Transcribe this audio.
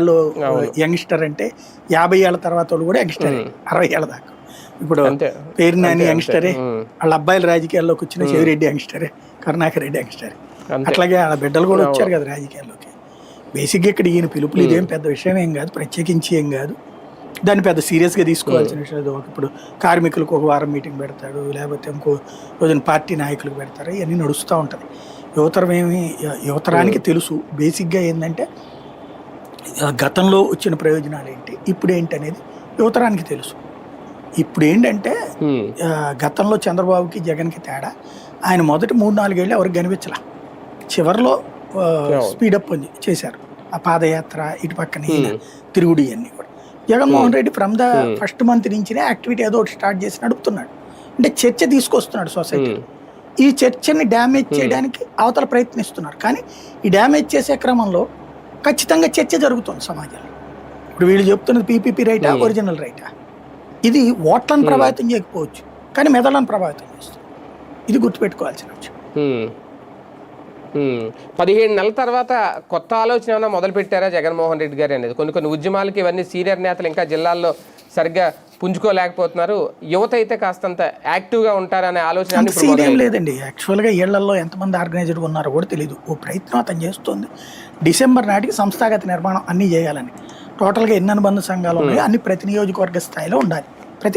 లో యంగ్స్టర్ అంటే యాభై ఏళ్ళ తర్వాత వాళ్ళు కూడా యంగ్స్టర్ అరవై ఏళ్ళ దాకా. ఇప్పుడు. పేరు నాని యంగ్స్టరే. వాళ్ళ అబ్బాయిలు రాజకీయాల్లోకి వచ్చిన చెవిరెడ్డి యంగ్స్టరే కరుణాకర్ రెడ్డి యంగ్స్టరే. అట్లాగే వాళ్ళ బిడ్డలు కూడా వచ్చారు కదా రాజకీయాల్లోకి. బేసిక్గా ఇక్కడ ఈయన పిలుపులు ఇదేం పెద్ద విషయం ఏం కాదు ప్రత్యేకించి ఏం కాదు. దాన్ని పెద్ద సీరియస్గా తీసుకోవాల్సిన విషయం ఒక ఇప్పుడు కార్మికులకు ఒక వారం మీటింగ్ పెడతాడు లేకపోతే ఇంకో రోజున పార్టీ నాయకులకు పెడతారు ఇవన్నీ నడుస్తూ ఉంటుంది యువతరం ఏమి యువతరానికి తెలుసు. బేసిక్గా ఏంటంటే గతంలో వచ్చిన ప్రయోజనాలు ఏంటి? ఇప్పుడు ఏంటి అనేది యువతరానికి తెలుసు. ఇప్పుడు ఏంటంటే గతంలో చంద్రబాబుకి జగన్కి తేడా ఆయన మొదటి మూడు నాలుగేళ్ళు ఎవరికి కనిపించలా. చివరిలో స్పీడప్ ఉంది చేశారు. ఆ పాదయాత్ర ఇటు పక్కన తిరుగుడు ఇవన్నీ కూడా. Jaganmohan Reddy from the first month నుంచినే activity ఏదో ఒకటి స్టార్ట్ చేసి నడుపుతున్నాడు. అంటే చర్చ తీసుకొస్తున్నాడు సొసైటీ. ఈ చర్చని డ్యామేజ్ చేయడానికి అవతల ప్రయత్నిస్తున్నారు. కానీ ఈ డ్యామేజ్ చేసే క్రమంలో ఖచ్చితంగా చర్చ జరుగుతుంది సమాజంలో. ఇప్పుడు వీళ్ళు చెప్తున్నది పీపీపీ రైటా ఒరిజినల్ రైటా ఇది ఓట్లను ప్రభావితం చేయకపోవచ్చు కానీ మెదళ్ళను ప్రభావితం చేస్తుంది. ఇది గుర్తుపెట్టుకోవాల్సిన విషయం. ఉమ్. ఉమ్. పదిహేడు నెలల తర్వాత కొత్త ఆలోచన ఏమైనా మొదలు పెట్టారా జగన్మోహన్ రెడ్డి గారు అనేది? కొన్ని కొన్ని ఉద్యమాలకి ఇవన్నీ సీనియర్ నేతలు ఇంకా జిల్లాల్లో సరిగ్గా పుంజుకోలేకపోతున్నారు. యువత అయితే కాస్తంత యాక్టివ్గా ఉంటారనే ఆలోచన సీన్ ఏం. లేదండి. యాక్చువల్గా ఏళ్ళలో ఎంతమంది ఆర్గనైజర్ ఉన్నారో కూడా తెలియదు ఓ ప్రయత్నం అతను చేస్తోంది. డిసెంబర్ నాటికి సంస్థాగత నిర్మాణం అన్నీ చేయాలని. టోటల్గా ఎన్ని అనుబంధ సంఘాలు ఉన్నాయో. అన్ని ప్రతి నియోజకవర్గ స్థాయిలో ఉండాలి. ప్రతి